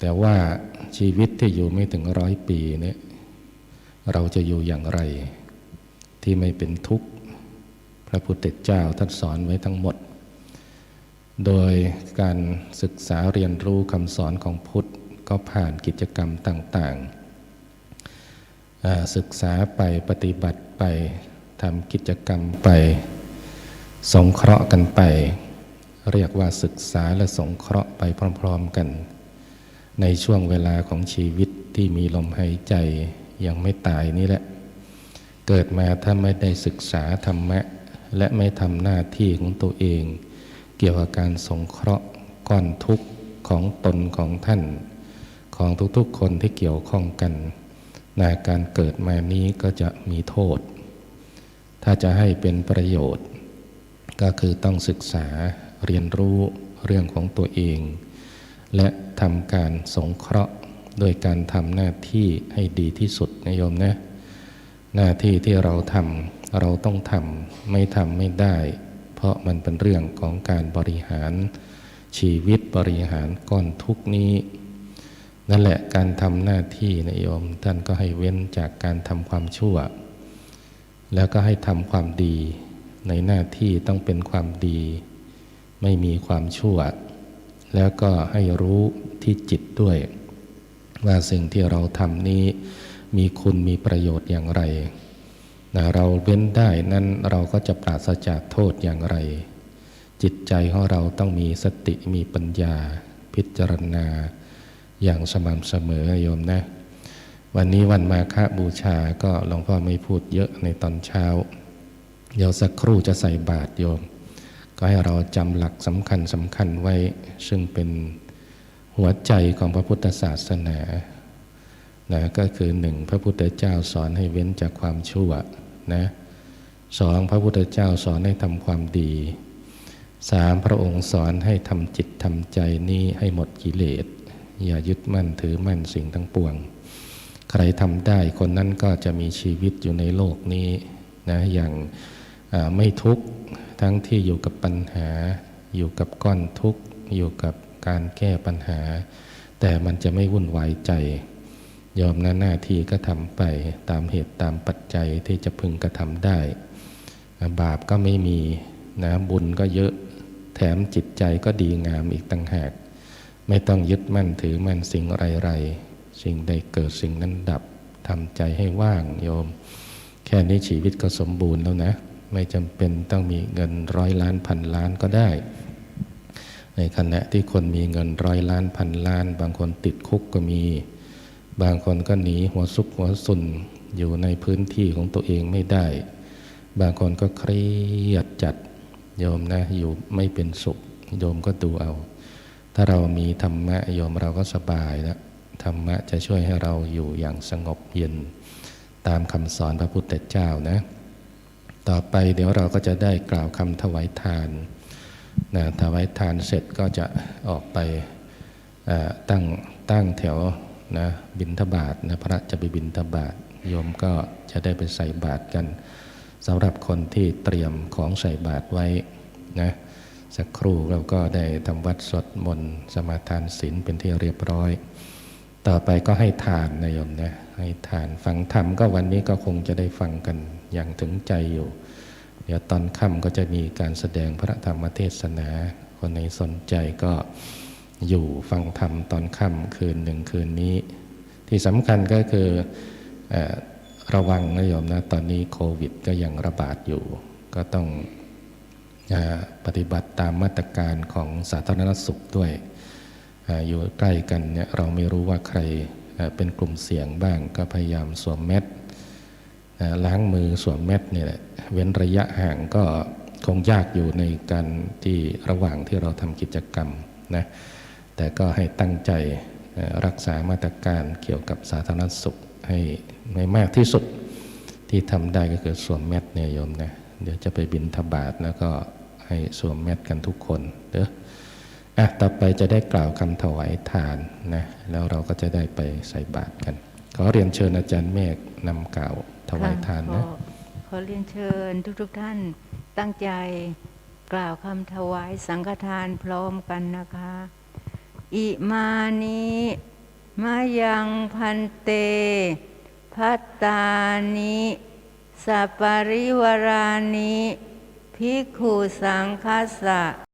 แต่ว่าชีวิตที่อยู่ไม่ถึงร้อยปีเนี่ยเราจะอยู่อย่างไร ที่ไม่เป็นทุกข์ พระพุทธเจ้าท่านสอนไว้ทั้งหมด โดยการศึกษาเรียนรู้คำสอนของพุทธก็ผ่านกิจกรรมต่างๆ ศึกษาไปปฏิบัติไปทำกิจกรรมไป สงเคราะห์กันไป เรียกว่าศึกษาและสงเคราะห์ไปพร้อม ๆ กัน ในช่วงเวลาของชีวิตที่มีลมหายใจยังไม่ตายนี่แหละ เกิดมาถ้าไม่ได้ศึกษาธรรมะ และไม่ทำหน้าที่ของตัวเอง เกี่ยวกับการสงเคราะห์ก้อนทุกข์ของตนของท่าน ของทุกๆคนที่เกี่ยวข้องกันนาการเกิดมานี้ก็จะมีโทษ ถ้าจะให้เป็นประโยชน์ ก็คือต้องศึกษาเรียนรู้เรื่องของตัวเอง และทำการสงเคราะห์โดยการทำหน้าที่ให้ดีที่สุดนะโยมนะหน้าที่ที่เราทำเราต้องทำไม่ทำไม่ได้ เพราะมันเป็นเรื่องของการบริหารชีวิตบริหารก้อนทุกนี้นั่นแหละการทำหน้าที่นะโยม ท่านก็ให้เว้นจากการทำความชั่ว แล้วก็ให้ทำความดี ในหน้าที่ต้องเป็นความดี ไม่มีความชั่ว แล้วก็ให้รู้ที่จิตด้วย ว่าสิ่งที่เราทำนี้มีคุณมีประโยชน์อย่างไรนะเราเว้นได้นั้นเราก็จะปราศจากโทษอย่างไร จิตใจของเราต้องมีสติมีปัญญา พิจารณาอย่างสม่ำเสมอโยมนะ วันนี้วันมาฆบูชาก็หลวงพ่อไม่พูดเยอะในตอนเช้า เดี๋ยวสักครู่จะใส่บาตรโยม ก็ให้เราจำหลักสำคัญสำคัญไว้ ซึ่งเป็นหัวใจของพระพุทธศาสนานะก็คือหนึ่งพระพุทธเจ้าสอนให้เว้นจากความชั่วนะสองพระพุทธเจ้าสอนให้ทำความดีสามพระองค์สอนให้ทำจิตทำใจนี้ให้หมดกิเลส อย่ายึดมั่นถือมั่นสิ่งทั้งปวง ใครทำได้คนนั้นก็จะมีชีวิตอยู่ในโลกนี้นะอย่างไม่ทุกข์ ทั้งที่อยู่กับปัญหา อยู่กับก้อนทุกข์ อยู่กับการแก้ปัญหา แต่มันจะไม่วุ่นวายใจ ยอมหน้าหน้าที่ก็ทำไปตามเหตุตามปัจจัยที่จะพึงกระทำได้ บาปก็ไม่มีนะบุญก็เยอะแถมจิตใจก็ดีงามอีกต่างหาก ไม่ต้องยึดมั่นถือมั่นสิ่งไรๆสิ่งใดเกิดสิ่งนั้นดับทำใจให้ว่างโยม แค่นี้ชีวิตก็สมบูรณ์แล้วนะ ไม่จำเป็นต้องมีเงินร้อยล้านพันล้านก็ได้ ในขณะที่คนมีเงินร้อยล้านพันล้าน บางคนติดคุกก็มี บางคนก็หนีหัวซุกหัวสุนอยู่ในพื้นที่ของตัวเองไม่ได้ บางคนก็เครียดจัดโยมนะอยู่ไม่เป็นสุขโยมก็ดูเอา ถ้าเรามีธรรมะโยมเราก็สบายแล้วธรรมะจะช่วยให้เราอยู่อย่างสงบเย็น ตามคำสอนพระพุทธเจ้านะ ต่อไปเดี๋ยวเราก็จะได้กล่าวคำถวายทานนะถวายทานเสร็จก็จะออกไปตั้งตั้งแถวนะบินทบาทนะพระจะไปบินทบาทโยมก็จะได้ไปใส่บาตรกันสำหรับคนที่เตรียมของใส่บาตรไว้นะสักครู่เราก็ได้ทำวัดสวดมนต์สมาทานศีลเป็นที่เรียบร้อย ต่อไปก็ให้ทานนะโยมนะให้ทานฟังธรรมก็วันนี้ก็คงจะได้ฟังกันอย่างถึงใจอยู่ เดี๋ยวตอนค่ำก็จะมีการแสดงพระธรรมเทศนา คนไหนสนใจก็อยู่ฟังธรรมตอนค่ำคืนหนึ่งคืนนี้ ที่สำคัญก็คืออระวังนะโยมนะตอนนี้โควิดก็ยังระบาดอยู่ ก็ต้องอปฏิบัติตามมาตรการของสาธารณสุขด้วย อยู่ใกล้กันเนี่ยเราไม่รู้ว่าใครเป็นกลุ่มเสี่ยงบ้างก็พยายามสวมแมสล้างมือสวมแมสเนี่ยเว้นระยะห่างก็คงยากอยู่ในการที่ระหว่างที่เราทำกิจกรรมนะแต่ก็ให้ตั้งใจรักษามาตรการเกี่ยวกับสาธารณสุขให้ไม่มากที่สุดที่ทำได้ก็คือสวมแมสเนี่ยโยมนะเดี๋ยวจะไปบินทบาทแล้วก็ให้สวมแมสกันทุกคนเด้อ อะต่อไปจะได้กล่าวคำถวายทานนะแล้วเราก็จะได้ไปใส่บาตรกัน ขอเรียนเชิญอาจารย์เมฆนำกล่าวถวายทานนะขอเรียนเชิญทุกๆทท่านตั้งใจกล่าวคำถวายสังฆทานพร้อมกันนะคะ อิมานิมายังพันเต พัตตานิสัปริวรานิภิกขุสังคัสสะ